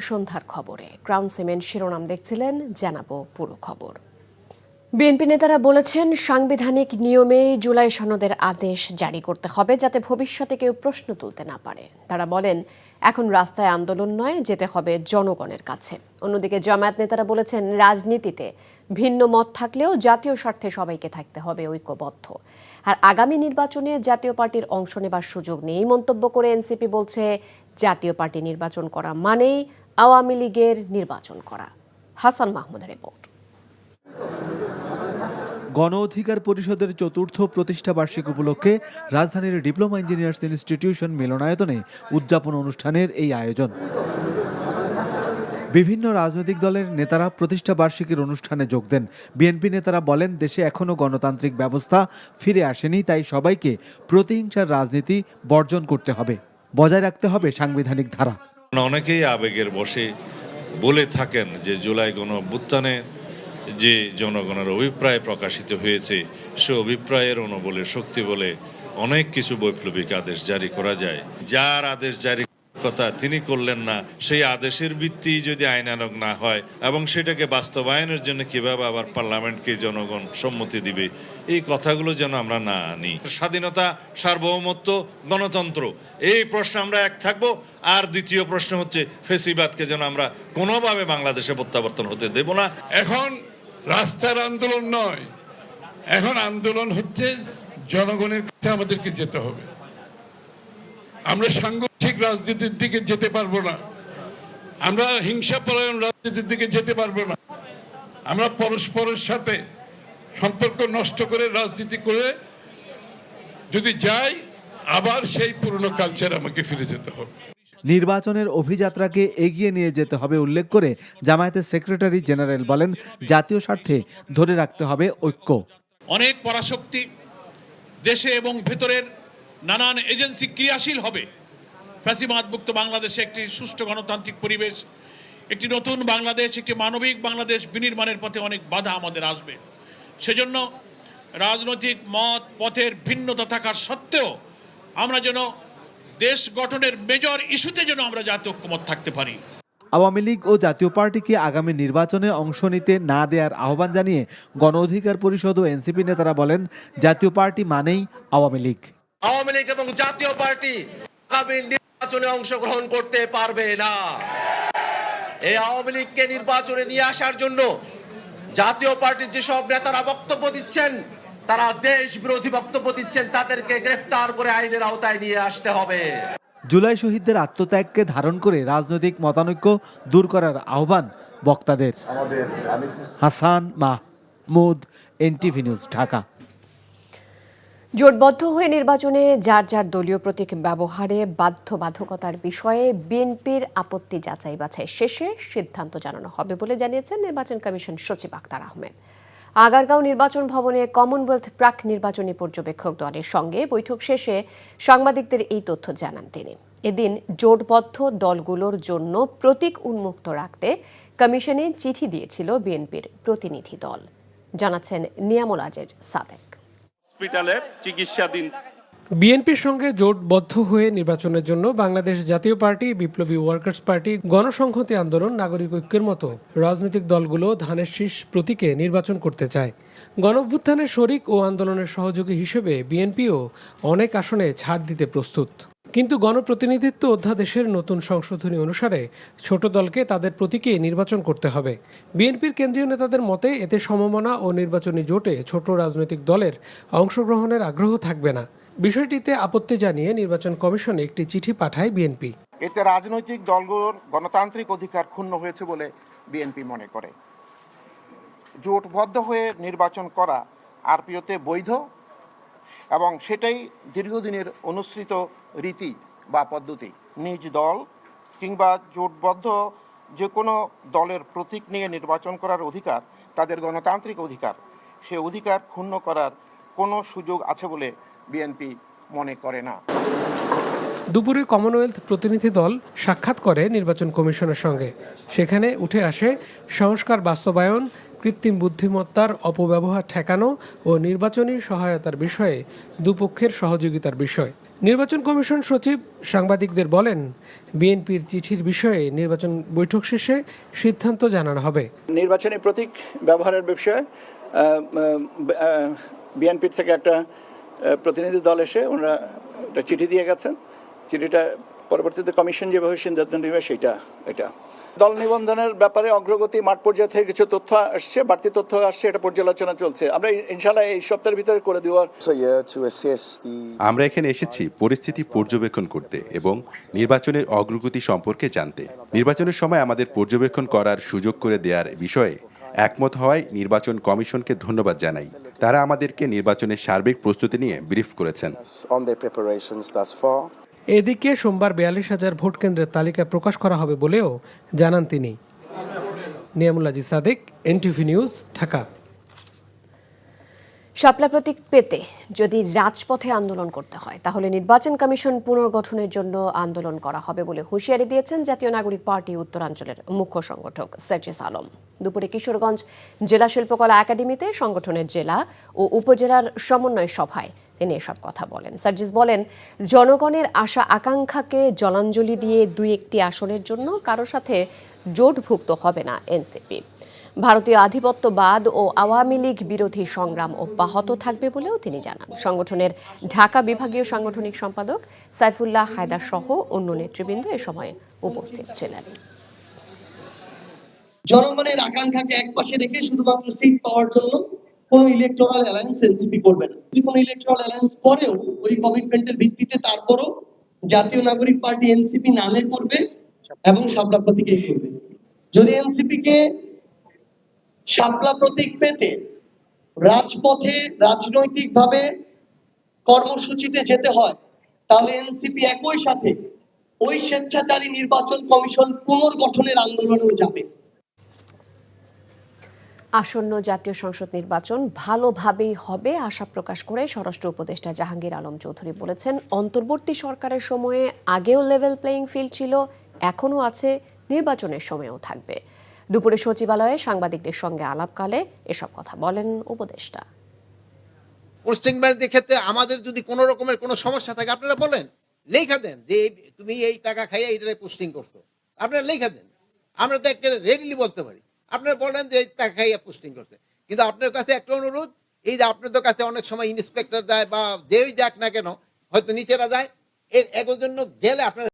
সন্ধ্যার খবরে। Crown cement শিরোনাম দেখছিলেন, জানাব পুরো খবর। বিএনপি নেতারা বলেছেন, সাংবিধানিক নিয়মে জুলাই সনদের আদেশ জারি করতে হবে যাতে ভবিষ্যতে কেউ প্রশ্ন তুলতে না পারে। তারা বলেন, এখন রাস্তায় আন্দোলন নয়, যেতে হবে জনগণের কাছে। অন্যদিকে জামায়াত নেতারা বলেছেন, রাজনীতিতে ভিন্ন মত থাকলেও জাতীয় স্বার্থে সবাইকে থাকতে হবে ঐক্যবদ্ধ। আর আগামী নির্বাচনে জাতীয় পার্টির অংশ নেবার সুযোগ নেই, মন্তব্য করে এনসিপি বলছে জাতীয় পার্টি নির্বাচন করা মানেই আওয়ামী লীগের নির্বাচন করা। হাসান মাহমুদের রিপোর্ট। গণ অধিকার পরিষদের চতুর্থ প্রতিষ্ঠা বার্ষিক উপলক্ষে রাজধানীর ডিপ্লোমা ইঞ্জিনিয়ার্স ইনস্টিটিউশন মিলনায়তনে উদযাপন অনুষ্ঠানের এই আয়োজন। বিভিন্ন রাজনৈতিক দলের নেতারা প্রতিষ্ঠা বার্ষিকীর অনুষ্ঠানে যোগ দেন। বিএনপি নেতারা বলেন, দেশে এখনও গণতান্ত্রিক ব্যবস্থা ফিরে আসেনি, তাই সবাইকে প্রতিহিংসার রাজনীতি বর্জন করতে হবে। বজায় রাখতে হবে সাংবিধানিক ধারা। অনেকেই আবেগের বসে বলে থাকেন যে জুলাই গণ অভ্যুত্থানে যে জনগণের অভিপ্রায় প্রকাশিত হয়েছে, সে অভিপ্রায়ের অনুবলে শক্তি বলে অনেক কিছু বৈপ্লবিক আদেশ জারি করা যায়। যার আদেশ জারি কথা তিনি করলেন না। সেই আদেশের ভিত্তি যদি আইনানক না হয় এবং সেটাকে বাস্তবায়নের জন্য কীভাবে আবার পার্লামেন্টকে জনগণ সম্মতি দিবে, এই কথাগুলো যেন আমরা না আনি। স্বাধীনতা, সার্বভৌমত্ব, গণতন্ত্র, এই প্রশ্ন আমরা এক থাকব। আর দ্বিতীয় প্রশ্ন হচ্ছে, ফেসিবাদকে যেন আমরা কোনোভাবে বাংলাদেশে প্রত্যাবর্তন হতে দেব না। এখন রাস্তার আন্দোলন নয়, এখন আন্দোলন হচ্ছে জনগণের কাছে আমাদেরকে যেতে হবে। আমরা সাংগঠনিক রাজনীতির দিকে যেতে পারব না। আমরা হিংসাপরায়ণ রাজনীতির দিকে যেতে পারব না। আমরা পরস্পরের সাথে সম্পর্ক নষ্ট করে রাজনীতি করে যদি যাই আবার সেই পুরনো কালচার আমাকে ফিরে যেতে হবে। নির্বাচনের অভিযাত্রাকে এগিয়ে নিয়ে যেতে হবে উল্লেখ করে জামায়াতের সেক্রেটারি জেনারেল বলেন জাতীয় স্বার্থে ধরে রাখতে হবে ঐক্য। অনেক পরাশক্তি দেশে এবং ভেতরের নানান এজেন্সি ক্রিয়াশীল হবে। ফ্যাসিবাদমুক্ত বাংলাদেশে একটি সুষ্ঠু গণতান্ত্রিক পরিবেশ, একটি নতুন বাংলাদেশ, একটি মানবিক বাংলাদেশ বিনির্মাণের পথে অনেক বাধা আমাদের আসবে। সেজন্য রাজনৈতিক মত, পথের ভিন্নতা থাকার সত্ত্বেও আমরা যেন দেশ গঠনের মেজর ইস্যুতে যেন আমরা জাতীয় ঐক্যমত থাকতে পারি। আওয়ামী লীগ ও জাতীয় পার্টিকে আগামী নির্বাচনে অংশ নিতে না দেওয়ার আহ্বান জানিয়ে গণ অধিকার পরিষদ ও এনসিপি নেতারা বলেন, জাতীয় পার্টি মানেই আওয়ামী লীগ। আওয়ামী লীগ এবং জাতীয় পার্টি আগামী নির্বাচনে অংশগ্রহণ করতে পারবে না। এই আওয়ামী লীগকে নির্বাচনে নিয়ে আসার জন্য জাতীয় পার্টির যেসব নেতারা বক্তব্য দিচ্ছেন তারা দেশ বিরোধী বক্তব্য দিচ্ছেন তাদেরকে গ্রেফতার করে আইনের আওতায় নিয়ে আসতে হবে। জুলাই শহীদদের আত্মত্যাগকে ধারণ করে রাজনৈতিক মতানৈক্য দূর করার আহ্বান বক্তাদের। Hasan Mahmud NTV news Dhaka. জোটবদ্ধ হয়ে নির্বাচনে যার যার দলীয় প্রতীক ব্যবহারে বাধ্যবাধকতার বিষয়ে বিএনপির আপত্তি যাচাই বাছাই শেষে সিদ্ধান্ত জানানো হবে বলে জানিয়েছেন নির্বাচন কমিশন সচিব আক্তার আহমেদ। আগারগাঁও নির্বাচন ভবনে কমনওয়েলথ প্রাক নির্বাচনী পর্যবেক্ষক দলের সঙ্গে বৈঠক শেষে সাংবাদিকদের এই তথ্য জানান তিনি। এদিন জোটবদ্ধ দলগুলোর জন্য প্রতীক উন্মুক্ত রাখতে কমিশনে চিঠি দিয়েছিল বিএনপির প্রতিনিধি দল। জানাচ্ছেন নিয়ামুল আজিজ সাদেক। হসপিটালের চিকিৎসাধীন বিএনপির সঙ্গে জোটবদ্ধ হয়ে নির্বাচনের জন্য বাংলাদেশ জাতীয় পার্টি, বিপ্লবী ওয়ার্কার্স পার্টি, গণসংহতি আন্দোলন, নাগরিক ঐক্যের মতো রাজনৈতিক দলগুলো ধানের শীষ প্রতীকে নির্বাচন করতে চায়। গণভ্যুত্থানের শরিক ও আন্দোলনের সহযোগী হিসেবে বিএনপিও অনেক আসনে ছাড় দিতে প্রস্তুত। কিন্তু গণপ্রতিনিধিত্ব অধ্যাদেশের নতুন সংশোধনী অনুসারে ছোট দলকে তাদের প্রতীকে নির্বাচন করতে হবে। বিএনপির কেন্দ্রীয় নেতাদের মতে, এতে সমমনা ও নির্বাচনী জোটে ছোট রাজনৈতিক দলের অংশগ্রহণের আগ্রহ থাকবে না। বিষয়টিতে আপত্তি জানিয়ে নির্বাচন কমিশনে একটি চিঠি পাঠায় বিএনপি। এতে রাজনৈতিক দলগুলোর গণতান্ত্রিক অধিকার ক্ষুণ্ণ হয়েছে বলে বিএনপি মনে করে। জোটবদ্ধ হয়ে নির্বাচন করা আরপিওতে বৈধ এবং সেটাই দীর্ঘদিনের অনুসৃত রীতি বা পদ্ধতি। নিজ দল কিংবা জোটবদ্ধ যে কোনো দলের প্রতীক নিয়ে নির্বাচন করার অধিকার, তাদের গণতান্ত্রিক অধিকার, সে অধিকার ক্ষুণ্ণ করার কোনো সুযোগ আছে বলে বিএনপি মনে করে না। দুপুরে কমনওয়েলথ প্রতিনিধি দল সাক্ষাৎ করে নির্বাচন কমিশনের সঙ্গে। সেখানে উঠে আসে সংস্কার বাস্তবায়ন কৃত্রিম বুদ্ধিমত্তার অপব্যবহার ঠেকানো ও নির্বাচনী সহায়তার বিষয়ে দুপক্ষের সহযোগিতার বিষয়। নির্বাচন কমিশন সচিব সাংবাদিকদের বলেন বিএনপির চিঠির বিষয়ে নির্বাচন বৈঠক শেষে সিদ্ধান্ত জানানো হবে। নির্বাচনী প্রতীক ব্যবহারের বিষয়ে বিএনপির থেকে একটা প্রতিনিধি দল এসে ওনারা একটা চিঠি দিয়ে গেছেন। চিঠিটা পরবর্তীতে কমিশন যেভাবে সিদ্ধান্ত নেবে সেটা এটা। দল নিবন্ধনের ব্যাপারে অগ্রগতি মাঠ পর্যায়ে থেকে কিছু তথ্য আসছে বাড়তি তথ্য আসছে এটা পর্যালোচনা চলছে। আমরা ইনশাল্লাহ এই সপ্তাহের ভিতরে করে দেওয়ার আমরা এখানে এসেছি পরিস্থিতি পর্যবেক্ষণ করতে এবং নির্বাচনের অগ্রগতি সম্পর্কে জানতে। নির্বাচনের সময় আমাদের পর্যবেক্ষণ করার সুযোগ করে দেওয়ার বিষয়ে একমত হওয়ায় নির্বাচন কমিশনকে ধন্যবাদ জানাই। তারা আমাদেরকে নির্বাচনের সার্বিক প্রস্তুতি নিয়ে ব্রিফ করেছেন। এদিকে সোমবার বিয়াল্লিশ হাজার ভোট কেন্দ্রের তালিকা প্রকাশ করা হবে বলেও জানান তিনি। নিয়ামুল্লাজি সাদেক এনটিভি নিউজ ঢাকা। শাপলা প্রতীক পেতে যদি রাজপথে আন্দোলন করতে হয়, তাহলে নির্বাচন কমিশন পুনর্গঠনের জন্য আন্দোলন করা হবে বলে হুঁশিয়ারি দিয়েছেন জাতীয় নাগরিক পার্টি উত্তরাঞ্চলের মুখ্য সংগঠক সার্জিস আলম। দুপুরে কিশোরগঞ্জ জেলা শিল্পকলা একাডেমিতে সংগঠনের জেলা ও উপজেলার সমন্বয় সভায় তিনি এসব কথা বলেন। সার্জিস বলেন, জনগণের আশা আকাঙ্ক্ষাকে জলাঞ্জলি দিয়ে দুই একটি আসনের জন্য কারও সাথে জোটভুক্ত হবে না এনসিপি। ভারতীয় আধিপত্যবাদ ও আওয়ামী লীগ বিরোধী সংগ্রাম অব্যাহত থাকবে বলেও তিনি জানান। সংগঠনের ঢাকা বিভাগীয় সাংগঠনিক সম্পাদক সাইফুল্লাহ হায়দার সহ অন্য নেতৃবৃন্দ এ সময় উপস্থিত ছিলেন। জনগণের আকাঙ্ক্ষাকে একপাশে রেখে শুধুমাত্র সিট পাওয়ার জন্য কোনো ইলেকট্রাল অ্যালায়েন্স এনসিপি করবে না। যদি কোনো ইলেকট্রাল অ্যালায়েন্স করেও ওই কমিটমেন্টের ভিত্তিতে তারপরও জাতীয় নাগরিক পার্টি এনসিপি নামে করবে এবং শাপলা প্রতীকেই করবে। যদি এনসিপি কে শাপলা প্রতীক পেতে রাজপথে রাজনৈতিকভাবে কর্মসূচিতে যেতে হয়, তাহলে এনসিপি একই সাথে ওই স্বেচ্ছাচারী নির্বাচন কমিশন পুনর্গঠনের আন্দোলনেও যাবে। আসন্ন জাতীয় সংসদ নির্বাচন ভালোভাবেই হবে, আশা প্রকাশ করে স্বরাষ্ট্র উপদেষ্টা জাহাঙ্গীর আলম চৌধুরী বলেছেন, অন্তর্বর্তী সরকারের সময়ে আগেও লেভেল প্লেয়িং ফিল্ড ছিল, এখনও আছে, নির্বাচনের সময়েও থাকবে। দুপুরে সচিবালয়ে সাংবাদিকদের সঙ্গে আলাপকালে এসব কথা বলেন উপদেষ্টা। পোস্টিং ক্ষেত্রে আমাদের যদি কোনো রকমের কোনো সমস্যা থাকে, আপনারা বলেন, লেখা দেন যে তুমি এই টাকা খাইয়ে এইটারে পোস্টিং করছ। আপনারা লেখা দেন। আমরা তো একটা রেডিলি বলতে পারি। আপনারা বলেন যে এই টাকা খাইয়ে পোস্টিং করছে। কিন্তু আপনার কাছে একটা অনুরোধ, এই যে আপনাদের কাছে অনেক সময় ইন্সপেক্টর যায় বা যেই যাক না কেন, হয়তো নিচেরা যায়, এর এগুলোর জন্য গেলে আপনারা